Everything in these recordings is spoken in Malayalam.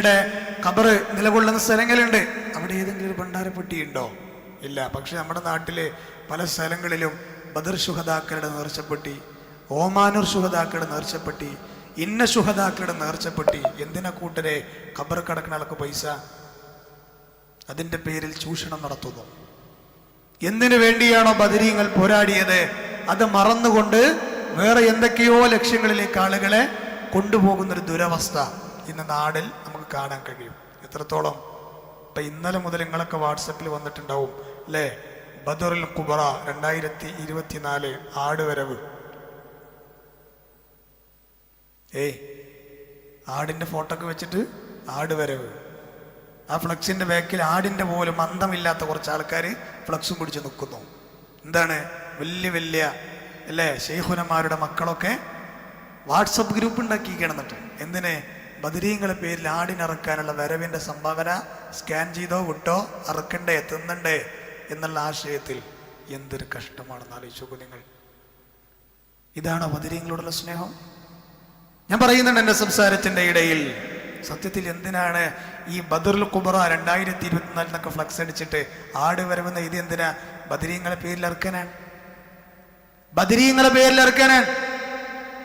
ഷഹീദയുടെ ഖബറ് നിലകൊള്ളുന്ന സ്ഥലങ്ങളുണ്ട്. അവിടെ ഏതെങ്കിലും ഒരു ഭണ്ഡാരപ്പെട്ടിയുണ്ടോ? ഇല്ല. പക്ഷെ നമ്മുടെ നാട്ടിലെ പല സ്ഥലങ്ങളിലും ബദർ ശുഹദാക്കളുടെ നേർച്ചപ്പെട്ടി ഓമാനൂർ ശുഹദാക്കളുടെ നേർച്ചപ്പെട്ടി ഇന്ന ശുഹദാക്കളുടെ നേർച്ചപ്പെട്ടി. എന്തിനാ കൂട്ടരെ ഖബർ കടക്കുന്ന ആൾക്ക് പൈസ? അതിന്റെ പേരിൽ ചൂഷണം നടത്തുന്നു. എന്തിനു വേണ്ടിയാണോ ബദരീങ്ങൾ പോരാടിയത്? അത് മറന്നുകൊണ്ട് വേറെ എന്തൊക്കെയോ ലക്ഷ്യങ്ങളിലേക്ക് ആളുകളെ കൊണ്ടുപോകുന്നൊരു ദുരവസ്ഥ ഇന്ന് നാടിൽ കാണാൻ കഴിയും. എത്രത്തോളം? ഇപ്പം ഇന്നലെ മുതൽ നിങ്ങളൊക്കെ വാട്സപ്പിൽ വന്നിട്ടുണ്ടാവും അല്ലേ ബദറുൽ കുബറ രണ്ടായിരത്തി ഇരുപത്തിനാല് ആടുവരവ്. ഏയ് ആടിന്റെ ഫോട്ടോ ഒക്കെ വെച്ചിട്ട് ആടുവരവ്. ആ ഫ്ലക്സിന്റെ ബാക്കിൽ ആടിന്റെ പോലും അന്തമില്ലാത്ത കുറച്ച് ആൾക്കാർ ഫ്ലക്സും പിടിച്ച് നിൽക്കുന്നു. എന്താണ്? വലിയ വലിയ അല്ലേ ശൈഹുനന്മാരുടെ മക്കളൊക്കെ വാട്സപ്പ് ഗ്രൂപ്പ് ഉണ്ടാക്കിയിരിക്കണം എന്നിട്ട്. എന്തിന്? ബദരീങ്ങളെ പേരിൽ ആടിനിറക്കാനുള്ള വരവിന്റെ സംഭാവന സ്കാൻ ചെയ്തോ വിട്ടോ അറക്കണ്ടേ തിന്നണ്ടേ എന്നുള്ള ആശയത്തിൽ എന്തൊരു കഷ്ടമാണെന്ന് ആലോചിച്ചു നിങ്ങൾ. ഇതാണോ ബദരീങ്ങളോടുള്ള സ്നേഹം? ഞാൻ പറയുന്നുണ്ട് എന്റെ സംസാരത്തിന്റെ ഇടയിൽ. സത്യത്തിൽ എന്തിനാണ് ഈ ബദറുൽ കുബറ രണ്ടായിരത്തി ഇരുപത്തിനാലിനൊക്കെ ഫ്ലക്സ് അടിച്ചിട്ട് ആട് വരവുന്ന ഇത് എന്തിനാ? ബദരീങ്ങളെ പേരിൽ ഇറക്കാനാണ് ബദരീങ്ങളെ പേരിൽ ഇറക്കാനാണ്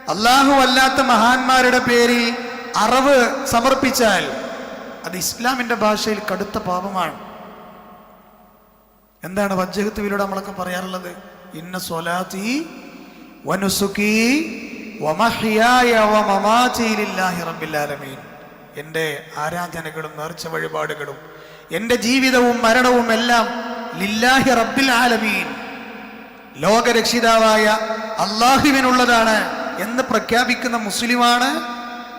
അള്ളാഹു അല്ലാത്ത മഹാന്മാരുടെ പേരിൽ അറവ് സമർപ്പിച്ചാൽ അത് ഇസ്ലാമിന്റെ ഭാഷയിൽ കടുത്ത പാപമാണ്. എന്താണ് വജ്ജഹത്തുവിലൂടെ നമ്മളൊക്കെ പറയാറുള്ളത്? ഇന്ന സ്വലാത്തി വനുസുക്കി എന്റെ ആരാധനകളും നേർച്ച വഴിപാടുകളും എന്റെ ജീവിതവും മരണവും എല്ലാം ലില്ലാഹി റബ്ബിൽ ആലമീൻ. ലോകരക്ഷിതാവായ അള്ളാഹുവിനുള്ളതാണ് എന്ന് പ്രഖ്യാപിക്കുന്ന മുസ്ലിമാണ്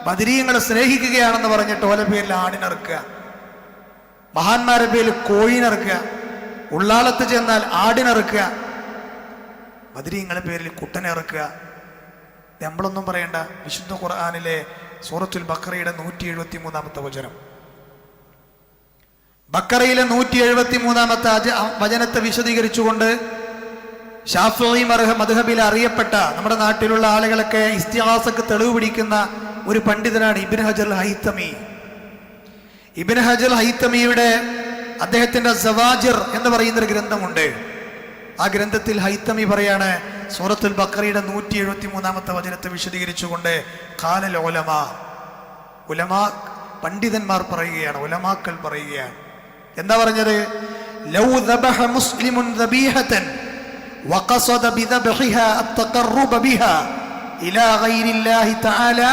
ബദരീങ്ങളെ സ്നേഹിക്കുകയാണെന്ന് പറഞ്ഞിട്ട് ഓല പേരിൽ ആടിനിറക്കുക. മഹാന്മാരുടെ പേരിൽ കോഴിനിറക്കുക. ഉള്ളാളത്ത് ചെന്നാൽ ആടിനിറക്കുക. മതിരീയങ്ങളെ പേരിൽ കുട്ടനെ ഇറക്കുക. ഇത് നമ്മളൊന്നും പറയണ്ട. വിശുദ്ധ ഖുർആാനിലെ സൂറത്തുൽ ബക്കറയുടെ നൂറ്റി എഴുപത്തി മൂന്നാമത്തെ വചനം. ബക്കറയിലെ നൂറ്റി എഴുപത്തി മൂന്നാമത്തെ വചനത്തെ വിശദീകരിച്ചുകൊണ്ട് ഷാഫി മർഹ മധുഹബിൽ അറിയപ്പെട്ട നമ്മുടെ നാട്ടിലുള്ള ആളുകളൊക്കെ ഇസ്തിഹാസക്ക് തെളിവ് പിടിക്കുന്ന ഒരു പണ്ഡിതനാണ് ഇബിൻ ഹജർ ഹൈത്തമി ഇബിൻ ഹജർ ഹൈത്തമിയുടെ അദ്ദേഹത്തിന്റെ സവാജിർ എന്ന് പറയുന്ന ഒരു ഗ്രന്ഥമുണ്ട് ആ ഗ്രന്ഥത്തിൽ ഹൈത്തമി പറയാണ് സൂറത്തുൽ ബക്കറിയുടെ നൂറ്റി എഴുപത്തി മൂന്നാമത്തെ വചനത്തെ വിശദീകരിച്ചുകൊണ്ട് കാലൽ ഒലമ ഉലമാ പണ്ഡിതന്മാർ പറയുകയാണ് ഉലമാക്കൾ പറയുകയാണ് എന്താ പറഞ്ഞത് ലൗ ദബഹ മുസ്ലിമുൻ ദബീഹതൻ وقصد بذبحها التقرب بها إلى غير الله تعالى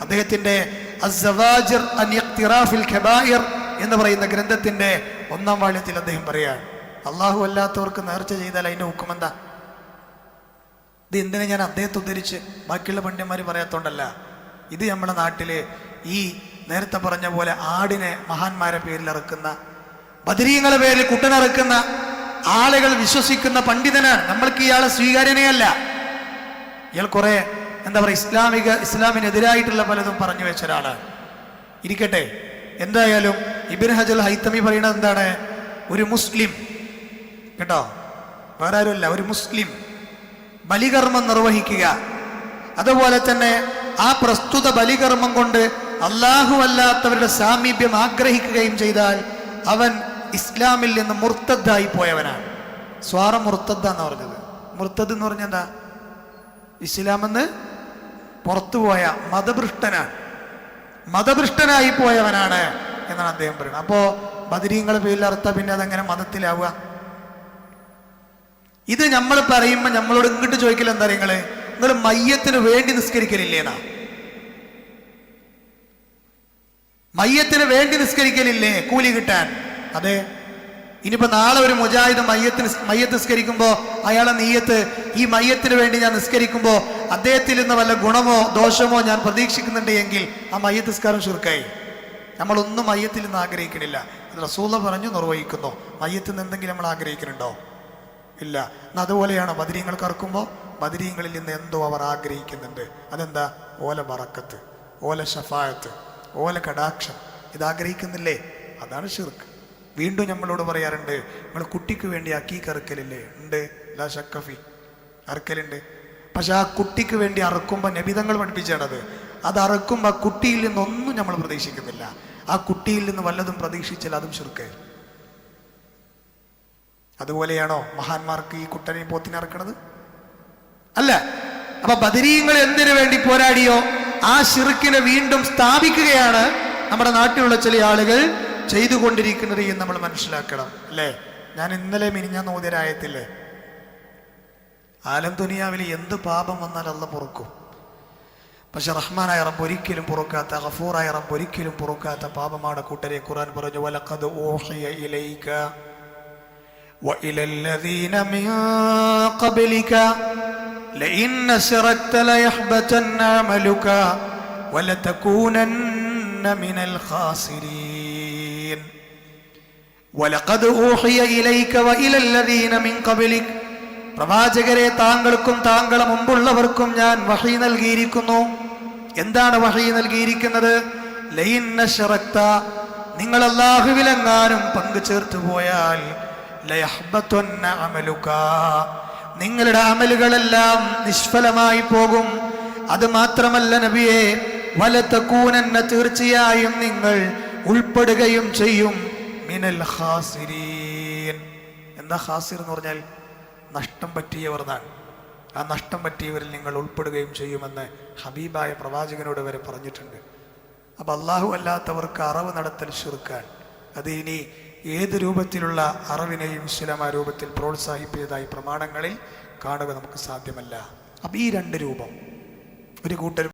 അദ്ദേഹത്തിന്റെ എന്ന് പറയുന്ന ഗ്രന്ഥത്തിന്റെ ഒന്നാം വാള്യത്തിൽ അദ്ദേഹം പറയാണ് അള്ളാഹു അല്ലാത്തവർക്ക് നേർച്ച ചെയ്താൽ അതിന്റെ ഹുക്കുമെന്താ? ഇത് എന്തിനാ ഞാൻ അദ്ദേഹത്തെ ഉദ്ധരിച്ച് ബാക്കിയുള്ള പണ്ഡിതന്മാർ പറയാത്തോണ്ടല്ല. ഇത് നമ്മുടെ നാട്ടിൽ ഈ നേരത്തെ പറഞ്ഞ പോലെ ആടിനെ മഹാന്മാരെ പേരിൽ ഇറക്കുന്ന ബദരീങ്ങളെ പേരിൽ കുട്ടനിറക്കുന്ന ആളുകൾ വിശ്വസിക്കുന്ന പണ്ഡിതനാണ് നമ്മൾക്ക് ഇയാളെ സ്വീകാര്യനയല്ല ഇയാൾ കുറെ എന്താ പറയുക ഇസ്ലാമിക ഇസ്ലാമിനെതിരായിട്ടുള്ള പലതും പറഞ്ഞു വെച്ച ഒരാളാണ് ഇരിക്കട്ടെ എന്തായാലും ഇബിൻ ഹജൽ ഹൈത്തമി പറയുന്നത് എന്താണ്? ഒരു മുസ്ലിം കേട്ടോ? വേറെ ആരുമല്ല ഒരു മുസ്ലിം ബലികർമ്മം നിർവഹിക്കുക. അതുപോലെ തന്നെ ആ പ്രസ്തുത ബലികർമ്മം കൊണ്ട് അല്ലാഹു അല്ലാത്തവരുടെ സാമീപ്യം ആഗ്രഹിക്കുകയും ചെയ്താൽ അവൻ ഇസ്ലാമിൽ നിന്ന് മുർത്തദ്ദായി പോയവനാണ്. സ്വാറ മുർത്തദ്ദ എന്ന് പറഞ്ഞത്. മുർത്തദ് എന്ന് പറഞ്ഞ എന്താ? ഇസ്ലാമെന്ന് പുറത്തുപോയ മതഭൃഷ്ടനാണ്. മതഭൃഷ്ടനായി പോയവനാണ് എന്നാണ് അദ്ദേഹം പറയുന്നത്. അപ്പോ ബദരീങ്ങളെ പേരിൽ അർത്ഥ പിന്നെ അതെങ്ങനെ മതത്തിലാവുക. ഇത് നമ്മൾ പറയുമ്പോൾ നമ്മളോട് ഇങ്ങോട്ട് ചോദിക്കൽ എന്താ നിങ്ങൾ? നിങ്ങൾ മയ്യത്തിന് വേണ്ടി നിസ്കരിക്കലില്ലേന്നാ മയ്യത്തിന് വേണ്ടി നിസ്കരിക്കലില്ലേ? കൂലി കിട്ടാൻ. അതെ. ഇനിയിപ്പോ നാളെ ഒരു മുജാഹിദ് മയ്യത്തിന് മയ്യത്ത് നിസ്കരിക്കുമ്പോ അയാളെ നീയത്ത് ഈ മയ്യത്തിന് വേണ്ടി ഞാൻ നിസ്കരിക്കുമ്പോ അദ്ദേഹത്തിൽ നിന്ന് വല്ല ഗുണമോ ദോഷമോ ഞാൻ പ്രതീക്ഷിക്കുന്നുണ്ട് എങ്കിൽ ആ മയ്യത്ത് നിസ്കാരം ചുരുക്കായി. നമ്മളൊന്നും മയ്യത്തിൽ നിന്ന് ആഗ്രഹിക്കണില്ല. റസൂല പറഞ്ഞു നിർവഹിക്കുന്നു. മയ്യത്തിൽ നിന്ന് എന്തെങ്കിലും നമ്മൾ ആഗ്രഹിക്കുന്നുണ്ടോ? ഇല്ല. എന്നാ അതുപോലെയാണ് ബദരീങ്ങൾ കറക്കുമ്പോൾ ബദരീങ്ങളിൽ നിന്ന് എന്തോ അവർ ആഗ്രഹിക്കുന്നുണ്ട്. അതെന്താ? ഓല ബറക്കത്ത് ഓല ഷഫായത്ത് ഓല കടാക്ഷം. ഇത് ആഗ്രഹിക്കുന്നില്ലേ അതാണ് ഷിർക്ക് വീണ്ടും നമ്മളോട് പറയാറുണ്ട് നിങ്ങൾ കുട്ടിക്ക് വേണ്ടി അക്കീക്ക് കറുക്കലില്ലേ? ഉണ്ട് ലാ ഷക്കഫി അറുക്കലുണ്ട്. പക്ഷെ ആ കുട്ടിക്ക് വേണ്ടി അറുക്കുമ്പോൾ നബിതങ്ങൾ പഠിപ്പിച്ചാണത് അത് അറുക്കുമ്പോൾ ആ കുട്ടിയിൽ നിന്നൊന്നും നമ്മൾ പ്രതീക്ഷിക്കുന്നില്ല. ആ കുട്ടിയിൽ നിന്ന് വല്ലതും പ്രതീക്ഷിച്ചാൽ അതും ചുരുക്കേ അതുപോലെയാണോ മഹാന്മാർക്ക് ഈ കുട്ടനെയും പോത്തിനെ ഇറക്കണത് അല്ല. അപ്പൊ ബദരീങ്ങൾ എന്തിനു വേണ്ടി പോരാടിയോ? ആ ഷിർക്കിനെ വീണ്ടും സ്ഥാപിക്കുകയാണ് നമ്മുടെ നാട്ടിലുള്ള ചില ആളുകൾ. ചെയ്തുകൊണ്ടിരിക്കുന്നത് എന്ന് നമ്മൾ മനസ്സിലാക്കണം അല്ലേ ഞാൻ ഇന്നലെ മിനിഞ്ഞാൻ നോതിരായത്തില്ലേ ആലം ദുനിയാവിൽ എന്ത് പാപം വന്നാൽ അല്ല പൊറുക്കും പക്ഷെ റഹ്മാനായ റബ്ബ് ഒരിക്കലും പൊറുക്കാത്ത ഗഫൂറായ റബ്ബ് ഒരിക്കലും പൊറുക്കാത്ത പാപമാണ് കൂട്ടരെ ഖുർആൻ പറഞ്ഞു വലഖദ് ഊഹിയ ഇലൈക وإلى الذين من قبلك لئن أشركت ليحبطن عملك ولتكونن من الخاسرين വലഖദ് ഇലൈക വ മിൻ ഖബ്ലിക്. പ്രവാചകരെ താങ്കൾക്കും താങ്കളെ മുമ്പുള്ളവർക്കും ഞാൻ വഹി നൽകിയിരിക്കുന്നു. എന്താണ് വഹി നൽകിയിരിക്കുന്നത്? നിങ്ങൾ അള്ളാഹുവിലെങ്ങാനും പങ്കു ചേർത്തു പോയാൽ നിങ്ങളുടെ അമലുകളെല്ലാം നിഷ്ഫലമായി പോകും. അത് മാത്രമല്ല നബിയെ വലത്തക്കൂനെന്ന തീർച്ചയായും നിങ്ങൾ ഉൾപ്പെടുകയും ചെയ്യും. മിനൽ എന്താ ഹാസിർ എന്ന് പറഞ്ഞാൽ നഷ്ടം പറ്റിയവർ എന്നാണ് ആ നഷ്ടം പറ്റിയവരിൽ നിങ്ങൾ ഉൾപ്പെടുകയും ചെയ്യുമെന്ന് ഹബീബായ പ്രവാചകനോട് വരെ പറഞ്ഞിട്ടുണ്ട്. അപ്പൊ അള്ളാഹു അല്ലാത്തവർക്ക് അറിവ് നടത്തൽ ഷിർക്കാൻ അത് ഇനി ഏത് രൂപത്തിലുള്ള അറിവിനെയും ഇസ്ലാം ആ രൂപത്തിൽ പ്രോത്സാഹിപ്പിച്ചതായി പ്രമാണങ്ങളിൽ കാണുക നമുക്ക് സാധ്യമല്ല. അപ്പം ഈ രണ്ട് രൂപം. ഒരു കൂട്ടർ